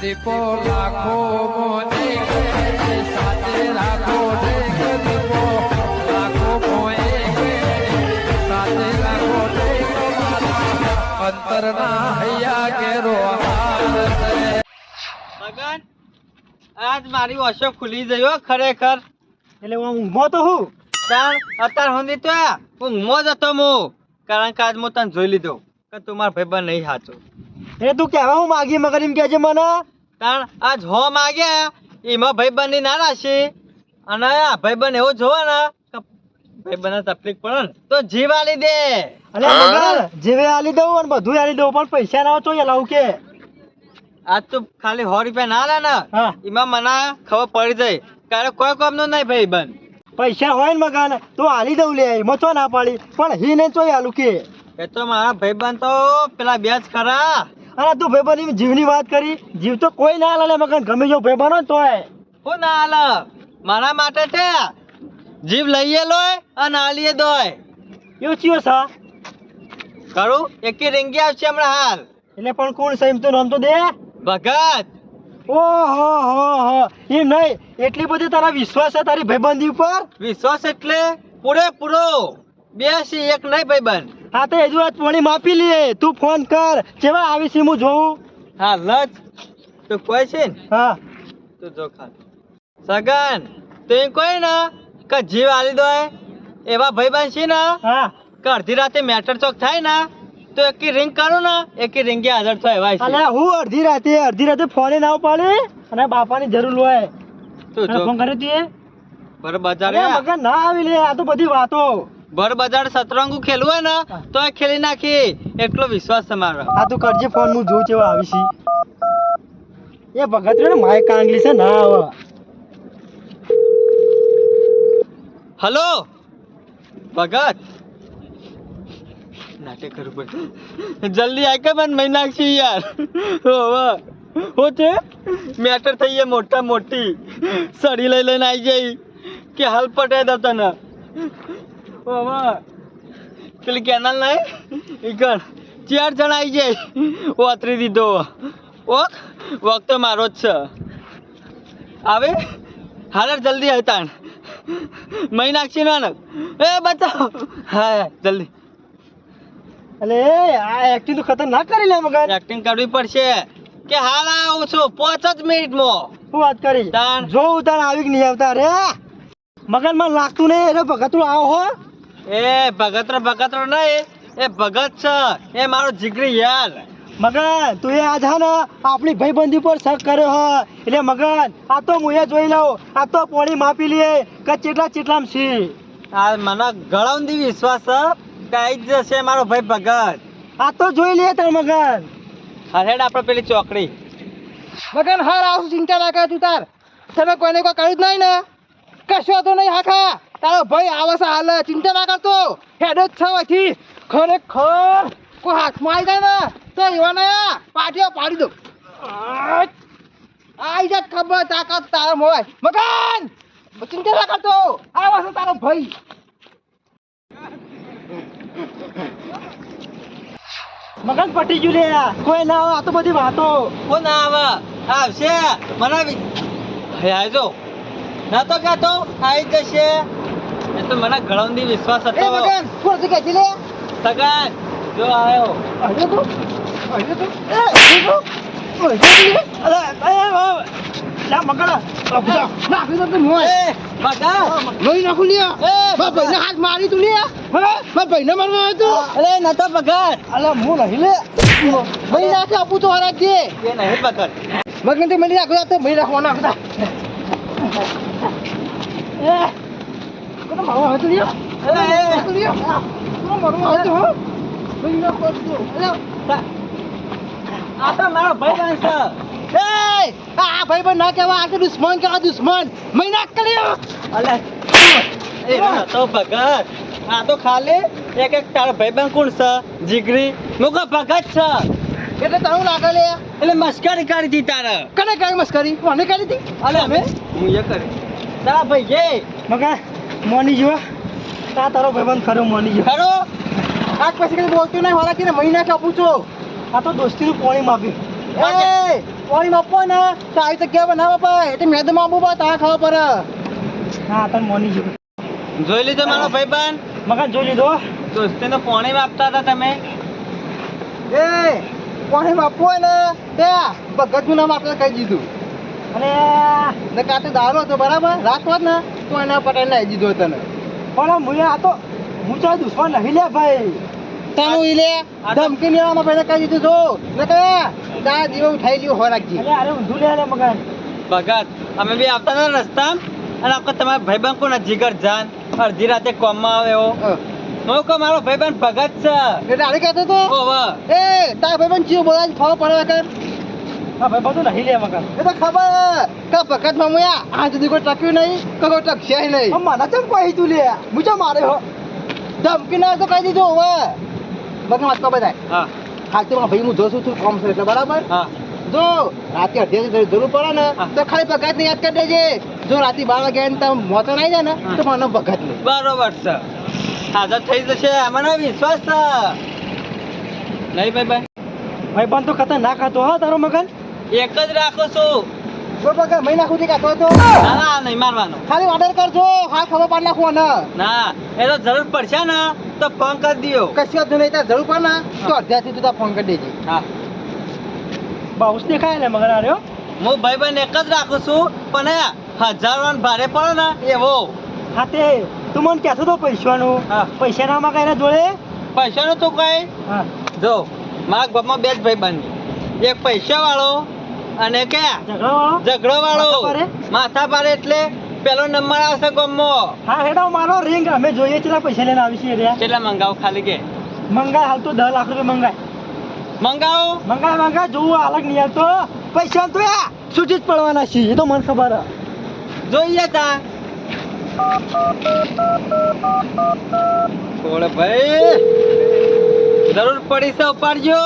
દીપો લાખો મોને સાથે રાખો દીપો લાખો મોએ સાથે રાખો અંતરના હૈયા કેરો મગન આજ મારી ઓશો ખુલી ગયો ખરેખર. એટલે હું ઊંઘમાં તો હું? તાણ અત્યાર સુધી તો આ ઊંઘમાં જ હતો હું. કારણ કે આજ હું તને જોઈ લીધો કે તું મારા ભાઈબંધ નહીં સાચો. એ તું કહેવા હું માગી મગર એમ કહેજે મને? તાણ આજ હો માગ્યા એમાં ભાઈબંધની ના રાશી અને આ ભાઈબંધ એવો જોવે ને કે ભાઈબંધને તકલીફ પડે ને તો જીવ આલી દે. અલે મગર જીવે આલી દઉં અને બધું આલી દઉં પણ પૈસા ના હોય તો લાવું કે? આજ તું ખાલી સો રૂપિયા ના લે ને એમાં મને ખબર પડી જાય. કારણ કોઈ કામનો નહીં ભાઈબંધ. પૈસા હોય ને મગન તો આલી દઉં લે એમાં તો ના પાડી પણ હી ને તો આલું કે? એ તો મારા ભાઈબંધ તો પેલા બે જ ખરા. અને તું ભાઈબંધ જીવની વાત કરી જીવ તો કોઈ ના લે મગન ગમે જો ભાઈબંધ તોય. હું ના હાલ. મારા માટે છે. જીવ લઈએ લોય અને આલીએ દોય. એવું ચિયો સા કરું? એકી રીંગી આવશે હમણાં હાલ. એટલે પણ કોણ છે? તો નામ તો દે. ભગત. ઓહો હો હો. એ નહીં. એટલી બધી તારા વિશ્વાસ છે તારી ભાઈબંધી ઉપર? વિશ્વાસ એટલે પૂરેપૂરો. બે સી એક નહીં ભાઈબંધ હા તો હજુ આજ પાણી માપી લઈએ. તું ફોન કર. કેવા આવી છે હું જોઉં. હા લજ. તું કોઈ છે ને? હા. તું જો ખા સગન તું કોઈ ને? કે જીવ આલી દો એવા ભાઈબંધ છે ને? હા. કે અડધી રાતે મેટર ચોક થાય ને? તો એક રિંગ કરો ને? એક રિંગે હાજર થાય એવા છે. હું અડધી રાતે અડધી રાતે ફોને ના ઉપાડે? અને બાપાની જરૂર હોય. તું ફોન કર્યો તીએ બરાબર બજારે મગર ના આવી લે આ તો બધી વાતો. ભર બજાર સતરંગુ ખેલવું હોય ને તો એ ખેલી નાખી. એટલો વિશ્વાસ છે મારો. આ તું કરજે ફોન હું જોઉં છું આવી છે એ ભગત રે માય કાંગલી છે ના આવે. હલો? ભગત? નાટક કરવું પડે જલ્દી આ કે મને મહી નાખશી યાર. હોવે હો. છે મેટર થઈ ગયા મોટા મોટી. સડી લઈ લઈને આવી જઈ કે હાલ પટે દો તને. પેલી કેનાલ નહીં ઈકણ. ચાર જણ આવી જાય. ઓતરી દીધો. ઓક વોક તો મારો જ છે. આવે? હાલ જલ્દી આવે તાણ. મહી નાખશે નાનક એ બચાવ. હા જલ્દી. અલે આ એક્ટિંગ તો ખતરનાક કરી લે મગર એક્ટિંગ કરવી પડશે. કે હાલ આવું છું. પાંચ જ મિનિટમાં. શું વાત કરી તાણ. જોઉં તાર આવી કે નહીં આવતા રે. મગન મને લાગતું નહીં. અરે ભગત તું આવો હો. એ ભગતરો ભગતરો નહીં. એ ભગત છે. એ મારો જીગરી યાર. મગન, તું એ આજ હા આપણી ભાઈબંધી પર શક કર્યો હ. એટલે મગન, આ તો હું એ જોઈ લઉં. આ તો પોણી માપી લઈએ કે ચેટલા ચેટલામ છી આ મને ગળાઉંધી વિશ્વાસ છે. કે જ જશે મારો ભાઈ ભગત. આ તો જોઈ લઈએ તાર મગન. હરેડ આપણે પેલી ચોકડી. મગન હાર આવું ચિંતા ના કર તું તાર. તમે કોઈને કોઈ કર્યું જ નહીં ને. કશું તો નહીં, હાખા. તારો ભાઈ આવે છે હાલ, ચિંતા ના કરતો. હેડ જ છે વથી ખરેખર કોઈ હાથમાં આવી જાય ને, તો એવાને પાટીઓ પાડી દો આઈ જા ખબર, તાકાત તારો મોય મકાન ચિંતા ના કરતો. આવે છે તારો ભાઈ. મગન પટી ગયું કોઈ ના આવે, આ તો બધી વાતો. કોણ આવે. આવશે. મને હે આવજો ના તો કહેતો આવી જશે. એ તો મને ગળાઉંધી વિશ્વાસ એ હતો. મગન કોણ છે કે? લે સગન જો આવ્યો અરે તો? અરે તો? એ અરે તો? અરે અરે લા મગન અબુદા નાખી દો તું મોય એ બગા લોહી નાખું લ્યા. એ મા ભાઈને હાથ મારી તું લ્યા. હે મા ભાઈને મારવા આવ્યો તું. અરે નતો બગર અલા હું નહીં લે. ભાઈ નાખે આપું તો હરાજ દે એ નહીં બગર મગન તે મળી રાખો તો ભાઈ રાખવા નાખતા એ. આવ્યો તું લ્યા. તું લ્યા આવ્યો તું હો ભાઈ નાખો તું અરે આ તો મારો ભાઈ છે એ આ ભાઈ પણ ના કહેવા આ તો દુશ્મન કહેવા દુશ્મન મહિના કર્યો અલે એ નતો બગર આ તો ખાલી એક એક તારો ભાઈબંધ કોણ છે જીગરી મુકો ભગત છે એટલે તારું લાગે લે એટલે મસ્કરી કરી હતી તારે કને કરી મસ્કરી કોને કરી હતી અલે અમે હું એ કરી તારા ભાઈ એ મગા મોની જો આ તારો ભાઈબંધ ખરો મોની જો ખરો? આજ પછી કઈ બોલતું નહીં હોરા કે મહિના કે પૂછો આ તો દોસ્તીનું પોણી માપ્યું એ પાણી માપો ને. તો આવી તો કેવા ના બાપા એટલે મેદ તો માપું બા તા ખાવા પર હા તને મોની જો જોઈ લીધો મારો ભાઈબંધ? મકાન જોઈ લીધો. દોસ્તીનું પોણી માપતા હતા તમે? એ પાણી માપો ને. ત્યાં ભગતનું નામ આપણે કહી દીધું. અને કાતે દારૂ હતો બરાબર? રાખવા જ ને. તો એના પટેલ નાખી દીધો તને. પણ મુએ આ તો હું ચાલ દુશ્મન નહીં લે ભાઈ. તાનું ઈ લે. ધમકી લેવામાં પહેલા કહી દીધું છું ને કહે તારા દીવો ઉઠાઈ લ્યો હો રાખજી. અરે ઊંધું લે લે મગન. ભગત અમે બી આવતા હતા રસ્તા અને આપણે તમારા ભાઈબંધ કોના જીગર જાન. અડધી રાતે કોમમાં આવ્યો એવો. હું. કહું મારો ભાઈબંધ ભગત છે. એટલે આરે કહેતો તો ઓવે એ તારા ભાઈબંધ જીવ બોલાય ખબર પડે બધું નહીં લે એ તો ખબર. કે ભગત મામુયા આ સુધી કોઈ ટક્યું નહીં કે કોઈ ટકશે નહીં. મને ચમ કહી તું લે? મારે હો? ધમકી ના તો કહી દીધું હવે? બગન વાત તો બધાય. હા. હાલ તો ભાઈ હું જોશું કોમ છે એટલે બરાબર? હા. જો રાતે અઢી જરૂર પડે ને તો ખાલી ભગત યાદ કરી દેજે. જો રાતે બાર વાગ્યા તમે મોતો નહીં જાય ને તો મને ભગત નહીં. બરોબર છે. હાજર થઈ જશે. મને વિશ્વાસ છે. નહીં ભાઈ. ભાઈ બંધ તો ખતરનાક હતો હા તારો મગન. એક જ રાખું છું. ભગત મહિના સુધી કાઢો તો. ના ના નહીં મારવાનો. ખાલી ઓર્ડર કરજો. હા ખબર પાડ નાખવો ને ના એ તો જરૂર પડશે ને તો ફોન કરી દયો. કશી વાત નહીં જરૂર પડે ને તો અડધાથી તું ફોન કરી દેજે. હા. બાઉસ દેખાય ને મગર આર્યો. હું ભાઈબંધ એક જ રાખું છું પણ હજાર વાન ભારે પડે ને એવો. હા તે તું મને કહેતો તો પૈસાનું. હા. પૈસા ના માગાય જોડે? પૈસાનું તું કઈ. હા. જો મારા ગામમાં બે જ ભાઈબંધ. એક પૈસા વાળો અને કે? ઝઘડો વાળો? માથા? પારે એટલે પેલો નંબર આવશે ગમો હા હેડો મારો રિંગ અમે જોઈએ કેટલા પૈસા લઈને આવી છીએ રે. કેટલા મંગાવો ખાલી કે? મંગાય હાલ તો દસ લાખ રૂપિયા મંગાય. મંગાવો. મંગાય મંગાય જોવું અલગ નહીં આવતો પૈસા તો યા સૂચિત પડવાના છે એ તો મને ખબર જોઈએ તા. છોડ ભાઈ જરૂર પડી છે ઉપાડજો.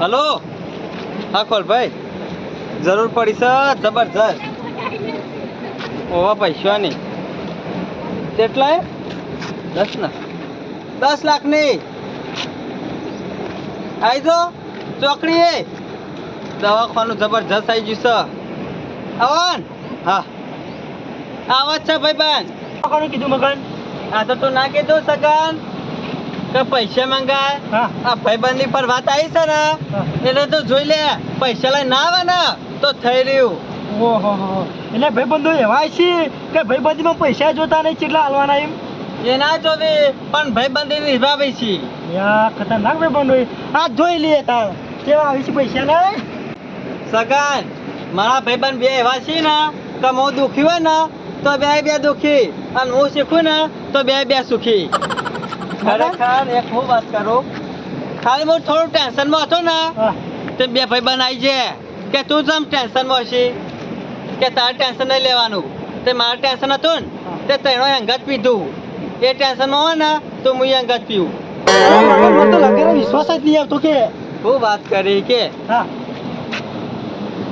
હલો? હા ખોલ ભાઈ જરૂર પડી છે? જબરજસ્ત. ઓવા પૈસા નહીં કેટલાય દસ ના દસ લાખની આવી જો ચોકડી એ. દવાખાનું જબરજસ્ત આવી ગયું છે. આવન. હા. આવાજ છે ભાઈબંધ કોને કીધું મગન? આ તો તું ના કીધું સગન. કે પૈસા મંગાય? આ ભાઈબંધની પર વાત આવી છે ને? એટલે તો જોઈ લે પૈસા લઈ ના આવે ને તો થઈ રહ્યું. ઓહો. એટલે ભાઈબંધો એવા છે કે ભાઈબંધીમાં પૈસા જોતા નહીં કેટલા હાલવાના એમ? એ ના જોવી પણ ભાઈબંધી નિભાવી છે. યા ખતરનાક ભાઈબંધો આ જોઈ લે તાર કેવા આવી છે પૈસા નહીં સગન મારા ભાઈબંધ બે એવા છે ને તો હું દુખી હોય ને તો બે બે દુખી. અને હું શીખું ને તો બે બે સુખી. ખરેખર એક હું વાત કરું? ખાલી હું થોડું ટેન્શનમાં હતો ને તે બે ભાઈ બનાવી છે કે તું જેમ ટેન્શનમાં છે કે તારે ટેન્શન નહીં લેવાનું? તે મારે ટેન્શન હતું ને તે તેનો અંગત પીધું. એ ટેન્શનમાં હોય ને તો હું અંગત પીવું મને તો લાગે વિશ્વાસ જ નહીં આવતો કે. હું વાત કરી કે? હા.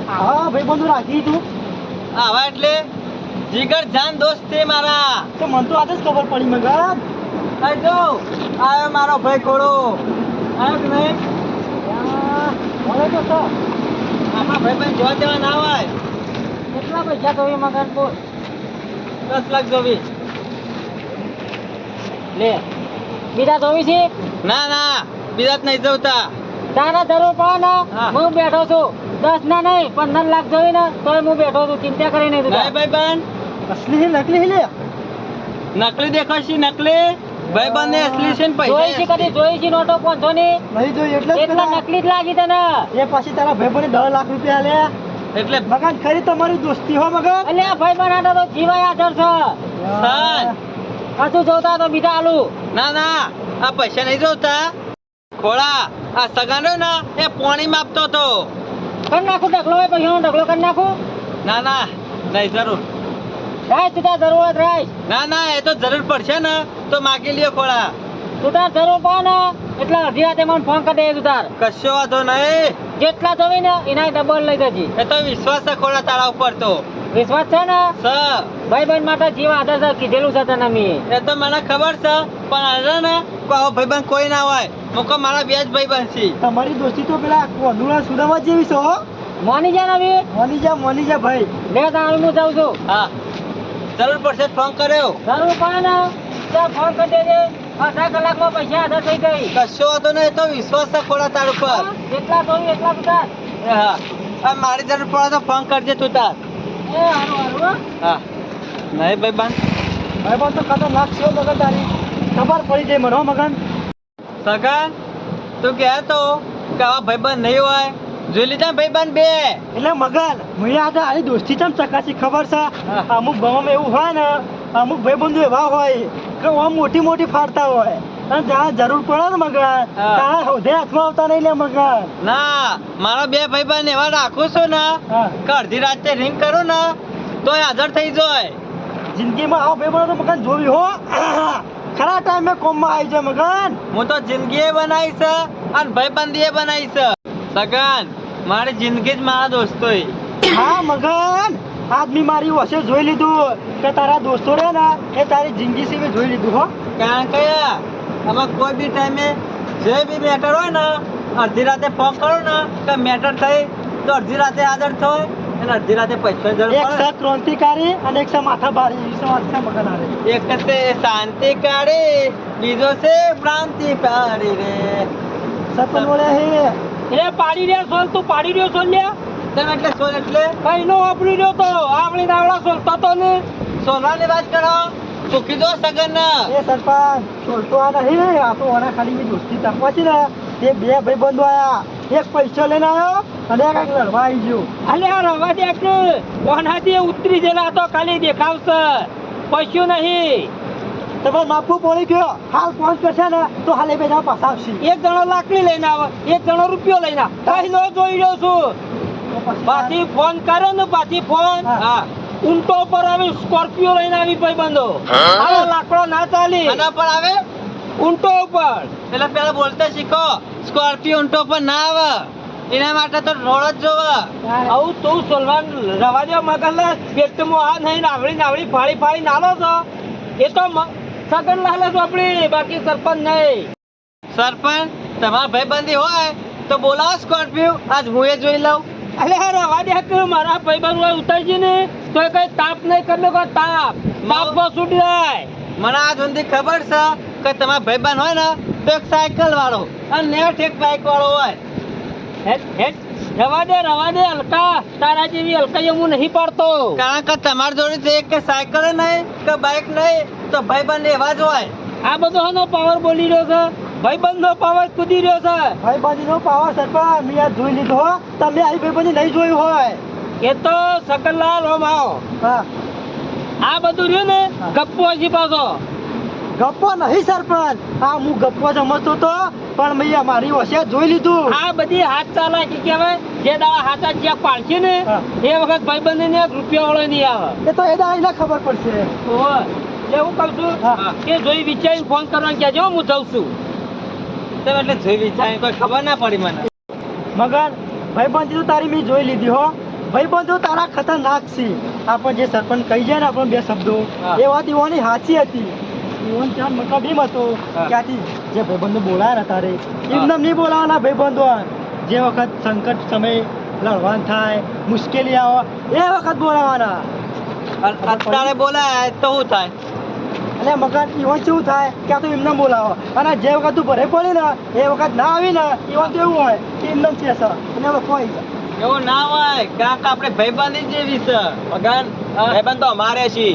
હા ભાઈબંધો રાખી તું આવા એટલે જીગર જાન દોસ્ત છે મારા. તો મને તો આજે જ ખબર પડી જો આવ્યો મારો ભાઈ ખોડો આવ્યો કે નહીં? મળે તો સર. આમાં ભાઈ ભાઈ જોવા દેવા ના હોય. કેટલા પૈસા જોવી મગન બોલ દસ લાખ જોવી લે બીજા જોવી છે? ના ના બીજા નહીં જોતા. તારા જરૂર પડે ને. હા. બેઠો છું. દસ ના નહીં પંદર લાખ જોઈ ને તોય હું બેઠો છું. ચિંતા કરી નહીં ભાઈ ભાઈ બન અસલી નકલી લે. નકલી દેખાશે નકલી. ભાઈબંધ ને અસલી છે ને જોઈ છે કદી? જોઈ છે નોટો? પાંચસો ની? નહીં જોઈ એટલે એટલા નકલી જ લાગી તને. એ પછી તારા ભાઈ દસ લાખ રૂપિયા એટલે મગન ખરી તમારી દોસ્તી હો મગન? એટલે આ ભાઈ બનાતો તો જીવાય આદર છે. સાન. હજુ જોતા તો બીજા આલુ. ના ના. આ પૈસા નહીં જોતા. ખોળા. આ સગાનો ના એ પોણી માપતો તો કર નાખું ઢગલો હોય પૈસાનો ઢગલો કરી નાખું? ના ના. નહીં જરૂર. રાઈસ સીધા જરૂર હોય ના ના એ તો જરૂર પડશે ને. તો માગી લ્યો ખોળા. તું તાર જરૂર ને એટલે રાતે મને ફોન કરી દે તાર કશો વાંધો નહીં. જેટલા જોવી ને એના ડબલ લઈ દેજે. એ તો વિશ્વાસ છે ખોળા તારા ઉપર તો. વિશ્વાસ છે ને? સર બહેન માટે જીવ આધાર સર કીધેલું છે તને મેં. એ તો મને ખબર છે પણ અરે ને કોઈ આવો ભાઈબંધ કોઈ ના હોય. મુકો મારા બે જ ભાઈબંધ છે. તમારી દોસ્તી તો પેલા કોંડુલા સુદામા જેવી છો હો. મોની જા ને હવે મોની જા મોની જા ભાઈ. બે તારું હું જાઉં છું. હા. જરૂર પડશે ફોન કર્યો. જરૂર પડે ને ફોન કરી દેજે અડધા કલાકમાં પૈસા આદર થઈ ગઈ. કશો હતો ને એ તો વિશ્વાસ છે ખોડા તાર ઉપર. જેટલા તો એટલા બધા હા. મારી જરૂર પડે તો ફોન કરજે તું તાર. એ હારું હારું હો. નહીં ભાઈબંધ ભાઈ બાન તો ખતરનાક છે મગન તારી. ખબર પડી જાય મને મગન. સગા તું કહે તો? કે આવા ભાઈબંધ નહીં હોય? જોઈ લીધા ભાઈ ભાઈબંધ બે? એટલે મગન મને આજે આની દોસ્તી ચમ ચકાસી ખબર છે. અમુક ગામમાં એવું હોય ને અમુક ભાઈબંધો એવા હોય કે આમ મોટી મોટી ફાડતા હોય. અને જ્યાં જરૂર પડે ને મગન તારા હોદે હાથમાં આવતા નહીં લે મગન ના મારા બે ભાઈબંધ એવા રાખું છું ને કે અડધી રાતે રિંગ કરું ને તો હાજર થઈ જાય. જિંદગીમાં આવો ભાઈબંધો તો મગન જોવી હો. ખરા ટાઈમે કોમમાં આવી જાય મગન હું તો જિંદગી બનાવી છે અને ભાઈબંધી બનાવી છે. સગન મારી જિંદગી જ મારા દોસ્તો હા મગન આદમી મારી વસે જોઈ લીધું કે તારા દોસ્તો રહે ને એ તારી જિંદગી સિવાય જોઈ લીધું હો. કારણ કે આમાં કોઈ બી ટાઈમે જે બી મેટર હોય ને અડધી રાતે ફોન કરો ને કે મેટર થઈ તો અડધી રાતે હાજર થાય અને અડધી રાતે પૈસા જરૂર એક છે ક્રાંતિકારી અને એક છે માથા ભારી એવી છે વાત છે મગન એક છે શાંતિ કાઢી બીજો છે ક્રાંતિ પાડી રે. સપન બોલે હે. એ પાડી રે સોલ તું પાડી રહ્યો સોલ લે તેમ એટલે સોલ એટલે? કઈ નો વાપરી રહ્યો તો? આંગળી નાવડા સોલતા તો ને. સોનાની વાત કરો. ચૂકી દો સગન. એ સરપંચ છોલતો આ નહીં આ તો ઓના ખાલી મેં દોસ્તી તાપવા છે ને. એ બે ભાઈ બંધો આયા. એક પૈસા લઈને આવ્યો અને એક લડવા આવી ગયો. અલે આ રવા દે કે ઓનાથી ઉતરી જેલા તો ખાલી દેખાવશે. પૈસ્યું નહીં. તમે માપું પડી ગયો. હાલ ફોન કરશે ને તો હાલે પાછા આવશે. એક જણો લાકડી લઈને આવે. એક જણો રૂપિયો લઈને આવે. જોઈ રહ્યો છું. પછી ફોન કરે ને પાછી ફોન? હા. ઊંટો પર આવી સ્કોર્પિયો લઈને આવી ભાઈ બંધો આવો લાકડો ના ચાલી. આના પર આવે? ઊંટો ઉપર. એટલે પેલા બોલતા શીખો. સ્કોર્પિયો ઊંટો પર ના આવે. એના માટે તો રોડ જ જોવે. આવું તું સોલવાન રવા દે મગન પેટમાં આ નહીં નાવડી નાવડી ફાળી ફાળી નાલો છો. એ તો સગન લાલે છો આપણી બાકી સરપંચ નહીં. સરપંચ તમારા ભાઈબંધી હોય તો બોલાવો સ્કોર્પિયો. આજ હું એ જોઈ લઉં. અલે રવા દે કે મારા ભાઈબંધ હોય ઉતરજી ને તો કઈ તાપ નહીં કરે કોઈ તાપ. તાપમાં છૂટી જાય. મને આ સુધી ખબર છે કે તમારા ભાઈબંધ હોય ને તો એક સાયકલ વાળો અને નેઠ એક બાઇક વાળો હોય. હેટ હેટ રવા દે રવા દે હલકા. તારા જેવી હલકાઈ હું નહીં પાડતો. કારણ કે તમારી જોડે છે કે સાયકલ નહીં કે બાઇક નહીં તો ભાઈબંધ એવા જ હોય. આ બધો આનો પાવર બોલી રહ્યો છે. ભાઈબંધ નો પાવર કૂદી રહ્યો છે. ભાઈ નો પાવર સરપંચ મેં આ જોઈ લીધો તમે આવી ભાઈબંધ નહીં જોયું હોય. એ તો સકલલાલ ઓમ આવો આ બધું રહ્યું ને ગપ્પો હજી પાછો. ગપ્પો નહીં સરપંચ. હા હું ગપ્પો સમજતો તો પણ મેં મારી વસે જોઈ લીધું. આ બધી હાથ ચાલાકી કહેવાય. જે દાડા હાથા જ્યાં પાડશે ને એ વખત ભાઈબંધ ને રૂપિયા વાળો નહીં આવે. એ તો એ દાડા ખબર પડશે. એટલે હું કહું છું કે જોઈ વિચારી ફોન કરવાનું કહેજો હું જઉં છું. તેમ એટલે જોઈ વિચારી કોઈ ખબર ના પડી મને. મગર ભાઈબંધી તો તારી મેં જોઈ લીધી હો. ભાઈબંધો તારા ખતરનાક છે. આપણે જે સરપંચ કહી જાય ને આપણે બે શબ્દો એ વાત ઈવોની સાચી હતી. ઈવોન ત્યાં મતલબ હતો. હા. જે ભાઈબંધો બોલાયા હતા તારે એકદમ નહીં બોલાવાના ભાઈબંધો જે વખત સંકટ સમય લડવાનું થાય મુશ્કેલી આવે એ વખત બોલાવાના. અત્યારે બોલાય તો શું થાય? અને મકાન ઇવન કેવું થાય કે આ તો એમને બોલાવો. અને જે વખત તું ભરે પડી ને એ વખત ના આવી ને ઇવન તો એવું હોય કે એમને છે સર અને હવે જાય. એવું ના હોય કારણ કે આપણે ભાઈબંધ જેવી છે. મગન ભાઈબંધ તો અમારે છે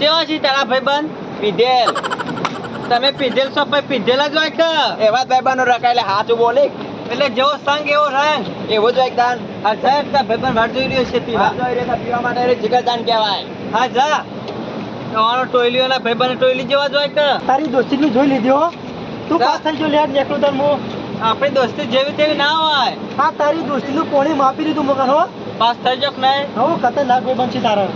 કેવા છે તારા ભાઈબંધ? પીધેલ. તમે પીધેલ છો ભાઈ પીધેલ જ હોય કે? એવા ભાઈબંધો રખાય એટલે સાચું બોલે. એટલે જેવો સંગ એવો રંગ. એવો જ એકદાન હા સાહેબ ભાઈબંધ વાટ જોઈ રહ્યો છે પીવા. જોઈ રહ્યો પીવા માટે જીગરદાન કહેવાય. હા જા. તમારો ભાઈ ભાઈબંધ ટોયલી જેવા જ હોય કે? તારી દોસ્તીની જોઈ લીધી હો. તું પાસ થઈ ગયો લેટ નીકળું તાર હું. આપણી દોસ્તી જેવી તેવી ના હોય. હા તારી દોસ્તી નું પોણી માપી દીધું મગર હો. પાસ થઈ જો કે નહીં? હવે ખતરનાક ભાઈ બનશે તારા.